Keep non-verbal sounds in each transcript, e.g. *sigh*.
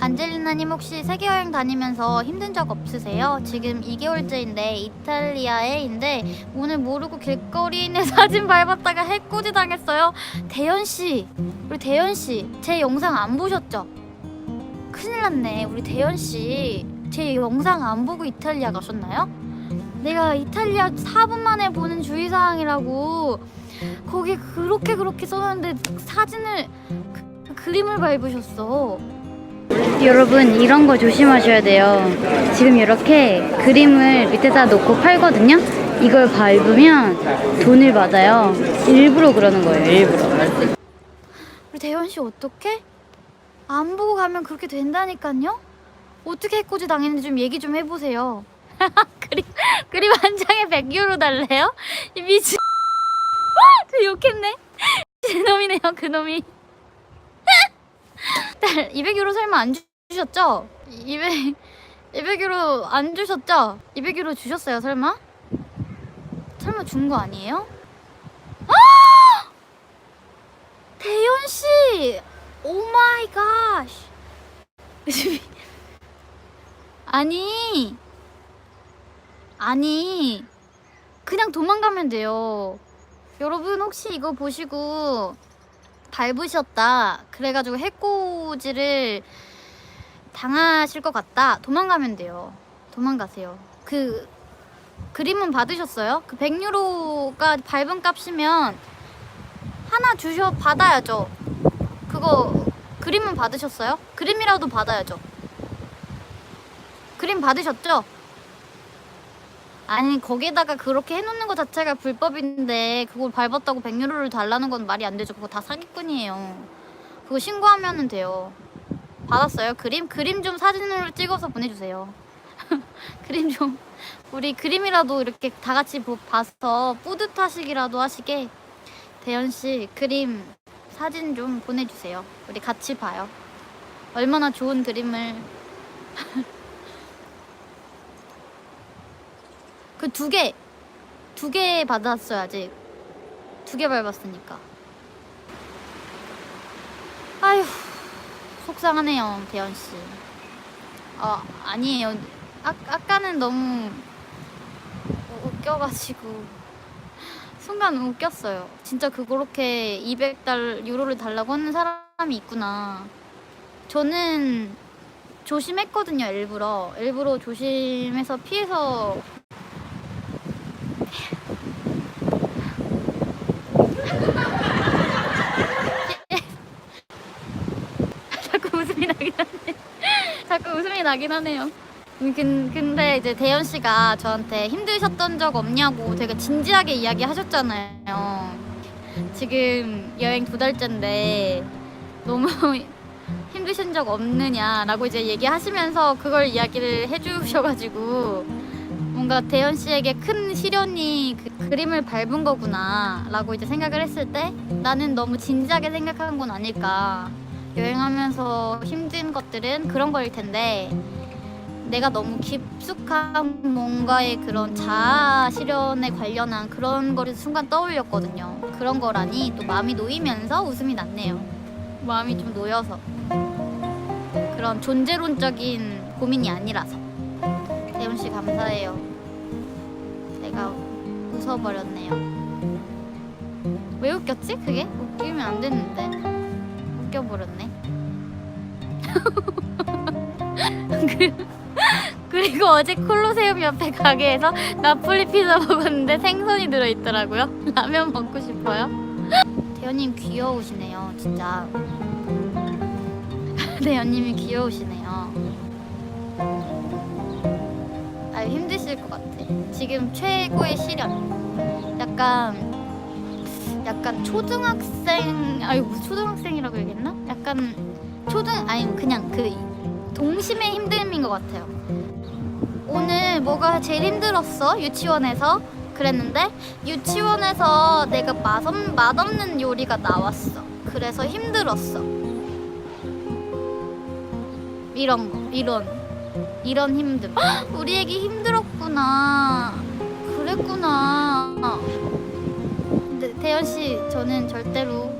안젤리나님 혹시 세계 여행 다니면서 힘든 적 없으세요? 지금 2개월째인데 이탈리아에인데 오늘 모르고 길거리에 있는 *laughs* 사진 밟았다가 해코지 당했어요. 대현 씨, 우리 대현 씨, 제 영상 안 보셨죠? 큰일 났네. 우리 대현 씨, 제 영상 안 보고 이탈리아 가셨나요? 내가 이탈리아 4분 만에 보는 주의 사항이라고 거기 그렇게 그렇게 써놨는데 사진을 그, 그림을 밟으셨어. 여러분 이런 거 조심하셔야 돼요. 지금 이렇게 그림을 밑에다 놓고 팔거든요. 이걸 밟으면 돈을 받아요. 일부러 그러는 거예요. 일부러. 우리 대현 씨 어떻게? 안 보고 가면 그렇게 된다니까요. 어떻게 해코지 당했는지 좀 얘기 좀 해보세요. *laughs* 그림 그림 한 장에 100유로 달래요? 이 미친. *laughs* 저 욕했네. *laughs* 그놈이네요. 그놈이. *laughs* 200유로 설마 안 주셨죠? 200 200유로 안 주셨죠? 200유로 주셨어요, 설마? 설마 준 거 아니에요? 아! 대현 씨! 오 마이 갓. *laughs* 아니. 아니. 그냥 도망가면 돼요. 여러분 혹시 이거 보시고 밟으셨다. 그래가지고 해코지를 당하실 것 같다. 도망가면 돼요. 도망가세요. 그 그림은 받으셨어요? 그 100유로가 밟은 값이면 하나 주셔 받아야죠. 그거 그림은 받으셨어요? 그림이라도 받아야죠. 그림 받으셨죠? 아니 거기에다가 그렇게 해놓는 것 자체가 불법인데 그걸 밟았다고 100유로를 달라는 건 말이 안 되죠. 그거 다 사기꾼이에요. 그거 신고하면 돼요. 받았어요? 그림? 그림 좀 사진으로 찍어서 보내주세요. *laughs* 그림 좀 우리 그림이라도 이렇게 다 같이 보- 봐서 뿌듯하시기라도 하시게 대현 씨 그림 사진 좀 보내주세요. 우리 같이 봐요. 얼마나 좋은 그림을 *laughs* 그 두 개, 두 개 받았어요 아직. 두개 밟았으니까. 아휴, 속상하네요 대현 씨. 어 아니에요. 아 아까는 너무 웃겨가지고 순간 웃겼어요. 진짜 그렇게 200달 유로를 달라고 하는 사람이 있구나. 저는 조심했거든요 일부러 일부러 조심해서 피해서 자꾸 웃음이 나긴 하네. 자꾸 웃음이 나긴 하네요. 음, 근, 근데 이제 대현 씨가 저한테 힘드셨던 적 없냐고 되게 진지하게 이야기하셨잖아요. 지금 여행 두 달째인데 너무 *laughs* 힘드신 적 없느냐라고 이제 얘기하시면서 그걸 이야기를 해주셔가지고 뭔가 대현 씨에게 큰 시련이 그 그림을 밟은 거구나라고 이제 생각을 했을 때 나는 너무 진지하게 생각한 건 아닐까. 여행하면서 힘든 것들은 그런 거일 텐데 내가 너무 깊숙한 뭔가의 그런 자아 실현에 관련한 그런 거를 순간 떠올렸거든요. 그런 거라니 또 마음이 놓이면서 웃음이 났네요. 마음이 좀 놓여서 그런 존재론적인 고민이 아니라서 대훈 씨 감사해요. 내가 웃어버렸네요. 왜 웃겼지? 그게 웃기면 안 됐는데 웃겨버렸네. *laughs* 그- 그리고 어제 콜로세움 옆에 가게에서 나폴리 피자 먹었는데 생선이 들어있더라고요. *laughs* 라면 먹고 싶어요. 대현님 귀여우시네요, 진짜. *laughs* 대현님이 귀여우시네요. 아 힘드실 것 같아. 지금 최고의 시련. 약간 약간 초등학생 무슨 초등학생이라고 얘기했나? 약간 초등 아니 그냥 그 동심의 힘듦인 것 같아요. 오늘 뭐가 제일 힘들었어? 유치원에서? 그랬는데 유치원에서 내가 맛없, 맛없는 요리가 나왔어. 그래서 힘들었어. 이런 거, 이런, 이런 힘듦. 헉, *gasps* 우리 애기 힘들었구나. 그랬구나. 대현 씨, 저는 절대로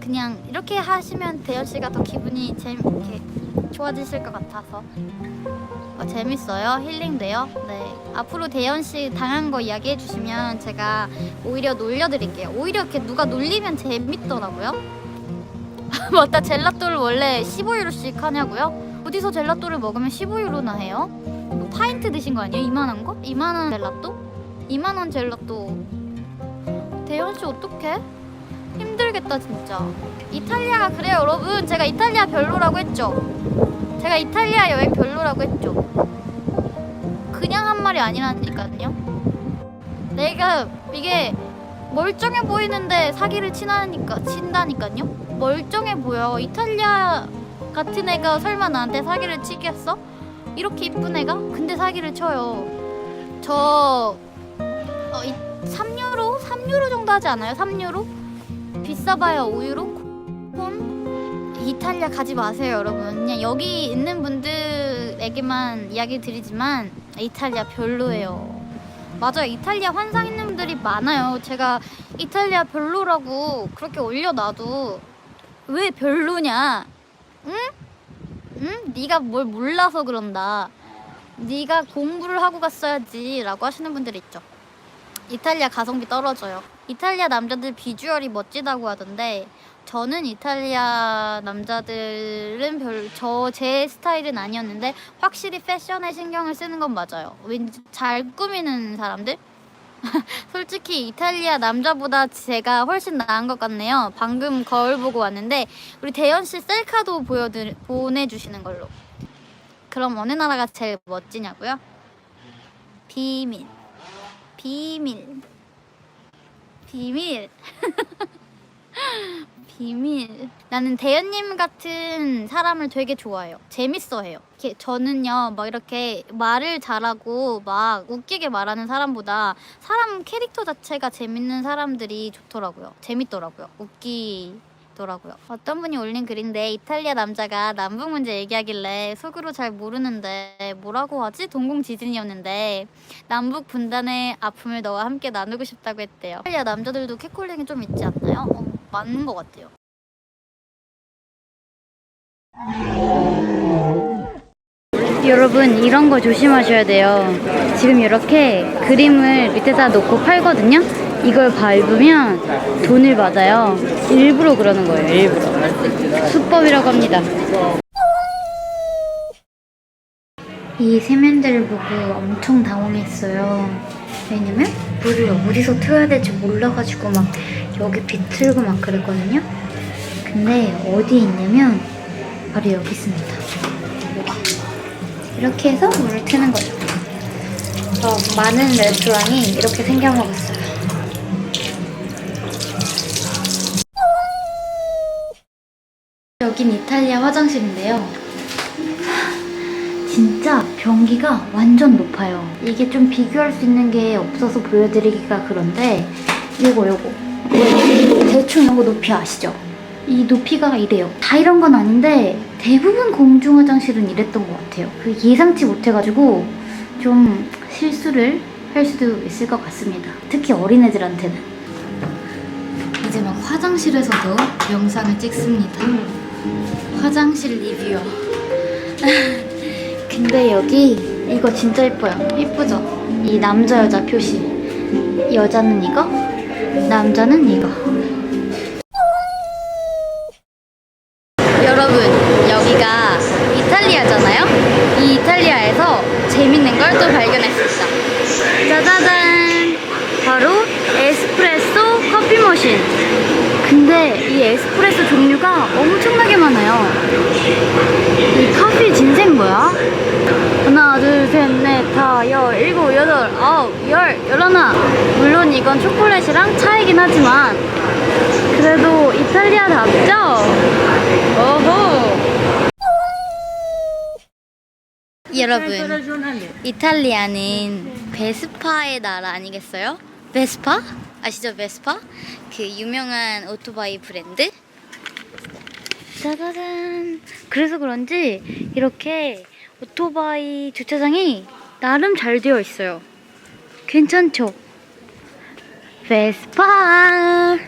그냥 이렇게 하시면 대현 씨가 더 기분이 재밌게 좋아지실 것 같아서. 어, 재밌어요? 힐링돼요? 네. 앞으로 대현 씨 당한 거 이야기해 주시면 제가 오히려 놀려드릴게요. 오히려 이렇게 누가 놀리면 재밌더라고요. *laughs* 맞다. 젤라또를 원래 15유로씩 하냐고요? 어디서 젤라또를 먹으면 15유로나 해요? 뭐 파인트 드신 거 아니에요? 이만한 거? 이만한 젤라또? 2만원 젤라또 대현 씨 어떡해? 힘들겠다 진짜. 이탈리아가 그래요 여러분. 제가 이탈리아 별로라고 했죠? 제가 이탈리아 여행 별로라고 했죠? 그냥 한 말이 아니라니까요. 내가 이게 멀쩡해 보이는데 사기를 치나니까 친다니까요? 멀쩡해 보여. 이탈리아 같은 애가 설마 나한테 사기를 치겠어? 이렇게 이쁜 애가? 근데 사기를 쳐요. 저 어, 이, 3유로? 3유로 정도 하지 않아요? 3유로? 비싸봐야 5유로? 폰? 이탈리아 가지 마세요 여러분 그냥 여기 있는 분들에게만 이야기 드리지만 이탈리아 별로예요 맞아요 이탈리아 환상 있는 분들이 많아요 제가 이탈리아 별로라고 그렇게 올려놔도 왜 별로냐 응? 응? 네가 뭘 몰라서 그런다 네가 공부를 하고 갔어야지 라고 하시는 분들이 있죠 이탈리아 가성비 떨어져요. 이탈리아 남자들 비주얼이 멋지다고 하던데 저는 이탈리아 남자들은 별 저 제 스타일은 아니었는데 확실히 패션에 신경을 쓰는 건 맞아요. 왠지 잘 꾸미는 사람들? *laughs* 솔직히 이탈리아 남자보다 제가 훨씬 나은 것 같네요. 방금 거울 보고 왔는데 우리 대현 씨 셀카도 보여드 보내주시는 걸로. 그럼 어느 나라가 제일 멋지냐고요? 비밀. 비밀. 비밀. *laughs* 비밀. 나는 대현님 같은 사람을 되게 좋아해요. 재밌어해요. 저는요 막 이렇게 말을 잘하고 막 웃기게 말하는 사람보다 사람 캐릭터 자체가 재밌는 사람들이 좋더라고요. 재밌더라고요. 웃기 더라고요 어떤 분이 올린 글인데 이탈리아 남자가 남북 문제 얘기하길래 속으로 잘 모르는데 뭐라고 하지 동공 지진이었는데 남북 분단의 아픔을 너와 함께 나누고 싶다고 했대요. 이탈리아 남자들도 캣콜링이 좀 있지 않나요? 어, 맞는 것 같아요. 여러분 이런 거 조심하셔야 돼요. 지금 이렇게 그림을 밑에다 놓고 팔거든요. 이걸 밟으면 돈을 받아요. 일부러 그러는 거예요. 일부러. 수법이라고 합니다. 이 세면대를 보고 엄청 당황했어요. 왜냐면 물을 어디서 틀어야 될지 몰라가지고 막 여기 비틀고 막 그랬거든요. 근데 어디 있냐면 바로 여기 있습니다. 이렇게 해서 물을 트는 거죠. 어, 많은 레스토랑이 이렇게 생겨 먹었어요. 여긴 이탈리아 화장실인데요. 진짜 변기가 완전 높아요. 이게 좀 비교할 수 있는 게 없어서 보여드리기가 그런데 요거 요거 대충 요거 높이 아시죠? 이 높이가 이래요. 다 이런 건 아닌데 대부분 공중 화장실은 이랬던 것 같아요. 그 예상치 못해가지고 좀 실수를 할 수도 있을 것 같습니다. 특히 어린애들한테는. 이제 막 화장실에서도 영상을 찍습니다. 화장실 리뷰어. *laughs* 근데 여기 이거 진짜 예뻐요. 예쁘죠? 이 남자 여자 표시. 여자는 이거, 남자는 이거. 여러분 여기가 이탈리아잖아요. 이 이탈리아에서 재밌는 걸 또 발견했습니다. 짜자잔, 바로 에스프레소 커피 머신. 근데 이 에스프레소 종류가 엄청나게 많아요. 이 커피 진생 뭐야? 하나, 둘, 셋, 넷, 다, 여, 일곱, 여덟, 아홉, 열, 열하나. 물론 이건 초콜릿이랑 차이긴 하지만 그래도 이탈리아답죠? 오호. 여러분, 이탈리아는 베스파의 나라 아니겠어요? 베스파? 아시죠, 베스파? 그 유명한 오토바이 브랜드? 짜자잔. 그래서 그런지 이렇게 오토바이 주차장이 나름 잘 되어 있어요. 괜찮죠? 베스파.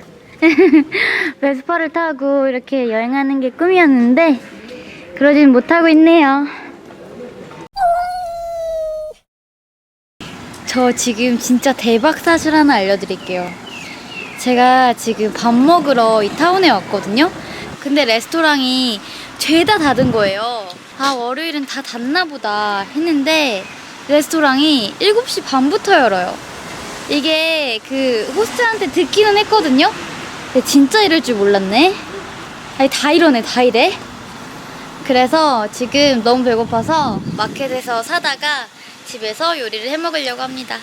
베스파를 *laughs* 타고 이렇게 여행하는 게 꿈이었는데 그러진 못하고 있네요. 저 지금 진짜 대박 사실 하나 알려드릴게요. 제가 지금 밥 먹으러 이 타운에 왔거든요. 근데 레스토랑이 죄다 닫은 거예요. 아, 월요일은 다 닫나 보다 했는데 레스토랑이 7시 반부터 열어요. 이게 그 호스트한테 듣기는 했거든요. 근데 진짜 이럴 줄 몰랐네. 아니, 다 이러네, 다 이래. 그래서 지금 너무 배고파서 마켓에서 사다가 집에서 요리를 해 먹으려고 합니다.